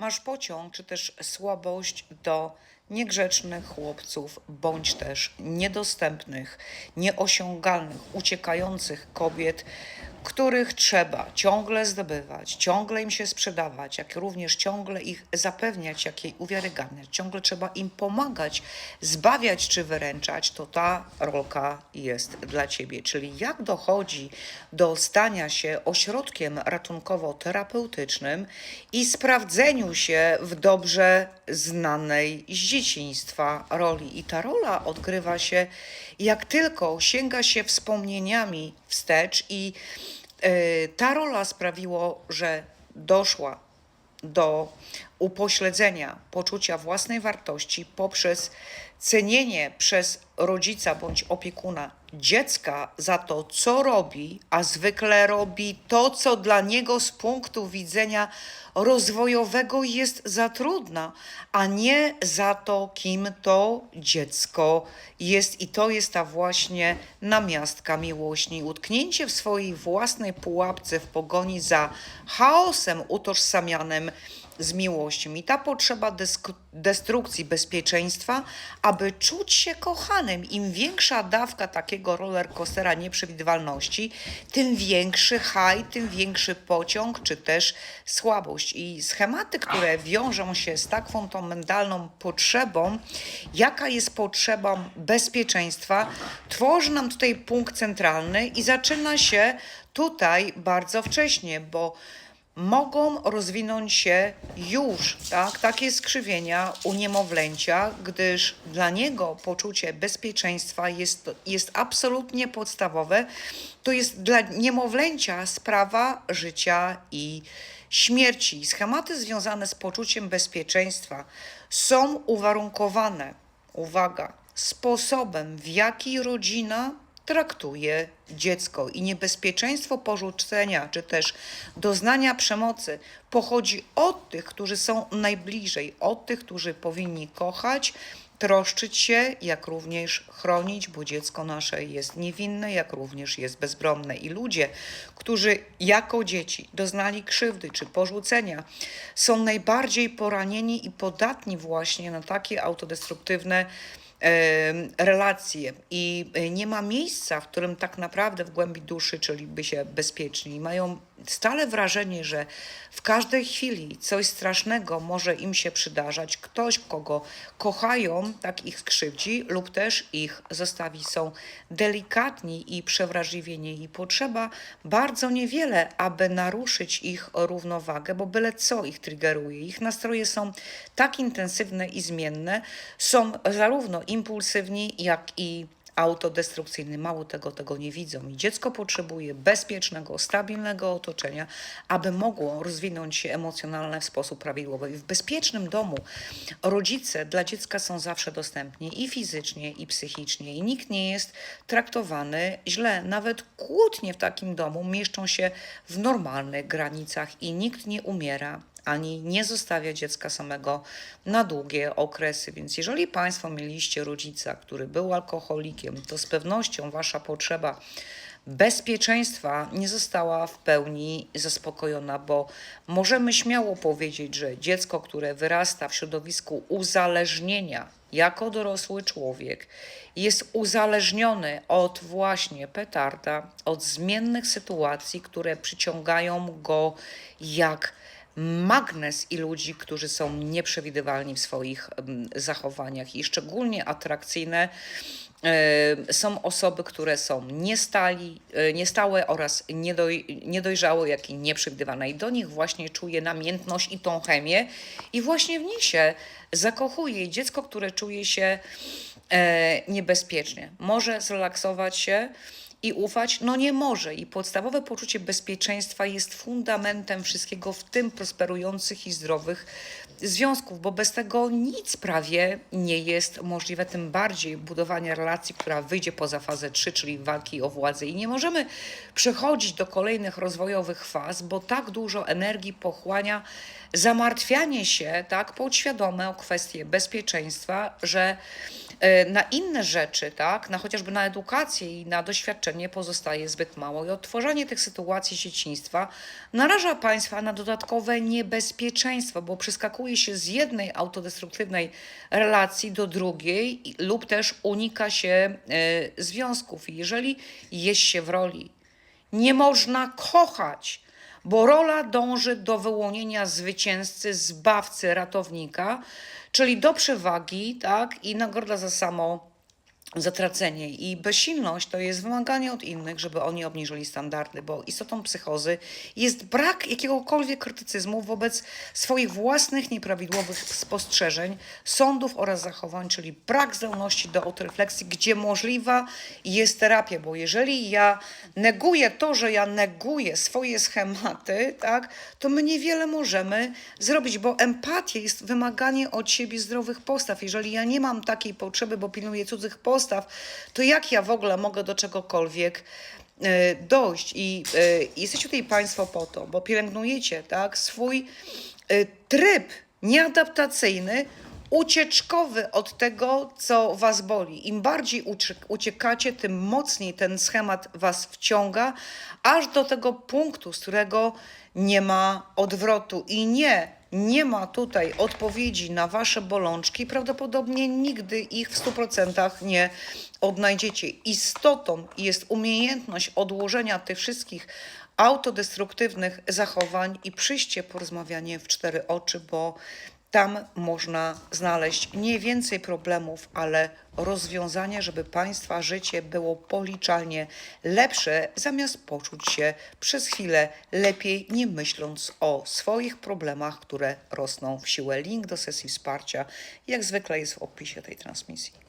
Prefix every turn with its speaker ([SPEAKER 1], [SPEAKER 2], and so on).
[SPEAKER 1] masz pociąg czy też słabość do niegrzecznych chłopców, bądź też niedostępnych, nieosiągalnych, uciekających kobiet, których trzeba ciągle zdobywać, ciągle im się sprzedawać, jak również ciągle ich zapewniać, jak jej uwiarygadniać, ciągle trzeba im pomagać, zbawiać czy wyręczać, to ta rolka jest dla ciebie. Czyli jak dochodzi do stania się ośrodkiem ratunkowo-terapeutycznym i sprawdzeniu się w dobrze znanej z dzieciństwa roli. I ta rola odgrywa się, jak tylko sięga się wspomnieniami wstecz i y, ta rola sprawiło, że doszła do upośledzenia poczucia własnej wartości poprzez cenienie przez rodzica bądź opiekuna dziecka za to, co robi, a zwykle robi to, co dla niego z punktu widzenia rozwojowego jest za trudna, a nie za to, kim to dziecko jest. I to jest ta właśnie namiastka miłości. Utknięcie w swojej własnej pułapce w pogoni za chaosem utożsamianym z miłością. I ta potrzeba destrukcji bezpieczeństwa, aby czuć się kochanym. Im większa dawka takiego rollercoastera nieprzewidywalności, tym większy haj, tym większy pociąg, czy też słabość. I schematy, które wiążą się z tak fundamentalną potrzebą, jaka jest potrzeba bezpieczeństwa, tworzy nam tutaj punkt centralny i zaczyna się tutaj bardzo wcześnie, bo mogą rozwinąć się już tak, takie skrzywienia u niemowlęcia, gdyż dla niego poczucie bezpieczeństwa jest, jest absolutnie podstawowe. To jest dla niemowlęcia sprawa życia i śmierci. Schematy związane z poczuciem bezpieczeństwa są uwarunkowane, uwaga, sposobem, w jaki rodzina traktuje dziecko i niebezpieczeństwo porzucenia czy też doznania przemocy pochodzi od tych, którzy są najbliżej, od tych, którzy powinni kochać, troszczyć się, jak również chronić, bo dziecko nasze jest niewinne, jak również jest bezbronne. I ludzie, którzy jako dzieci doznali krzywdy czy porzucenia, są najbardziej poranieni i podatni właśnie na takie autodestruktywne relacje i e, nie ma miejsca, w którym tak naprawdę w głębi duszy czuliby się bezpieczni. Mają stale wrażenie, że w każdej chwili coś strasznego może im się przydarzać. Ktoś, kogo kochają, tak ich skrzywdzi lub też ich zostawi. Są delikatni i przewrażliwieni i potrzeba bardzo niewiele, aby naruszyć ich równowagę, bo byle co ich triggeruje. Ich nastroje są tak intensywne i zmienne, są zarówno impulsywni, jak i autodestrukcyjny. Mało tego, tego nie widzą. I dziecko potrzebuje bezpiecznego, stabilnego otoczenia, aby mogło rozwinąć się emocjonalnie w sposób prawidłowy. I w bezpiecznym domu rodzice dla dziecka są zawsze dostępni i fizycznie, i psychicznie. I nikt nie jest traktowany źle. Nawet kłótnie w takim domu mieszczą się w normalnych granicach i nikt nie umiera ani nie zostawia dziecka samego na długie okresy. Więc jeżeli Państwo mieliście rodzica, który był alkoholikiem, to z pewnością Wasza potrzeba bezpieczeństwa nie została w pełni zaspokojona, bo możemy śmiało powiedzieć, że dziecko, które wyrasta w środowisku uzależnienia jako dorosły człowiek, jest uzależniony od właśnie petarda, od zmiennych sytuacji, które przyciągają go jak magnes i ludzi, którzy są nieprzewidywalni w swoich zachowaniach i szczególnie atrakcyjne e, są osoby, które są niestali, e, niestałe oraz niedoj, niedojrzałe, jak i nieprzewidywalne. I do nich właśnie czuje namiętność i tą chemię i właśnie w nich się zakochuje. I dziecko, które czuje się e, niebezpiecznie, może zrelaksować się i ufać? No nie może. I podstawowe poczucie bezpieczeństwa jest fundamentem wszystkiego, w tym prosperujących i zdrowych związków, bo bez tego nic prawie nie jest możliwe, tym bardziej budowanie relacji, która wyjdzie poza fazę 3, czyli walki o władzę. I nie możemy przechodzić do kolejnych rozwojowych faz, bo tak dużo energii pochłania zamartwianie się, tak, podświadome o kwestie bezpieczeństwa, że Na inne rzeczy, tak, na chociażby na edukację i na doświadczenie pozostaje zbyt mało i odtworzenie tych sytuacji dzieciństwa naraża państwa na dodatkowe niebezpieczeństwo, bo przeskakuje się z jednej autodestruktywnej relacji do drugiej lub też unika się e, związków. I jeżeli jest się w roli, nie można kochać, bo rola dąży do wyłonienia zwycięzcy, zbawcy, ratownika, czyli do przewagi, tak, i nagroda za samo zatracenie. I bezsilność to jest wymaganie od innych, żeby oni obniżyli standardy, bo istotą psychozy jest brak jakiegokolwiek krytycyzmu wobec swoich własnych nieprawidłowych spostrzeżeń, sądów oraz zachowań, czyli brak zdolności do autorefleksji, gdzie możliwa jest terapia, bo jeżeli ja neguję to, że ja neguję swoje schematy, tak, to my niewiele możemy zrobić, bo empatia jest wymaganie od siebie zdrowych postaw. Jeżeli ja nie mam takiej potrzeby, bo pilnuję cudzych postaw, to jak ja w ogóle mogę do czegokolwiek e, dojść? I e, jesteście tutaj Państwo po to, bo pielęgnujecie tak, swój e, tryb nieadaptacyjny, ucieczkowy od tego, co was boli. Im bardziej uciek- uciekacie, tym mocniej ten schemat was wciąga, aż do tego punktu, z którego nie ma odwrotu. I nie, nie ma tutaj odpowiedzi na wasze bolączki. Prawdopodobnie nigdy ich w 100% nie odnajdziecie. Istotą jest umiejętność odłożenia tych wszystkich autodestruktywnych zachowań i przyjście, porozmawianie w cztery oczy, bo tam można znaleźć nie więcej problemów, ale rozwiązania, żeby Państwa życie było policzalnie lepsze, zamiast poczuć się przez chwilę lepiej, nie myśląc o swoich problemach, które rosną w siłę. Link do sesji wsparcia, jak zwykle, jest w opisie tej transmisji.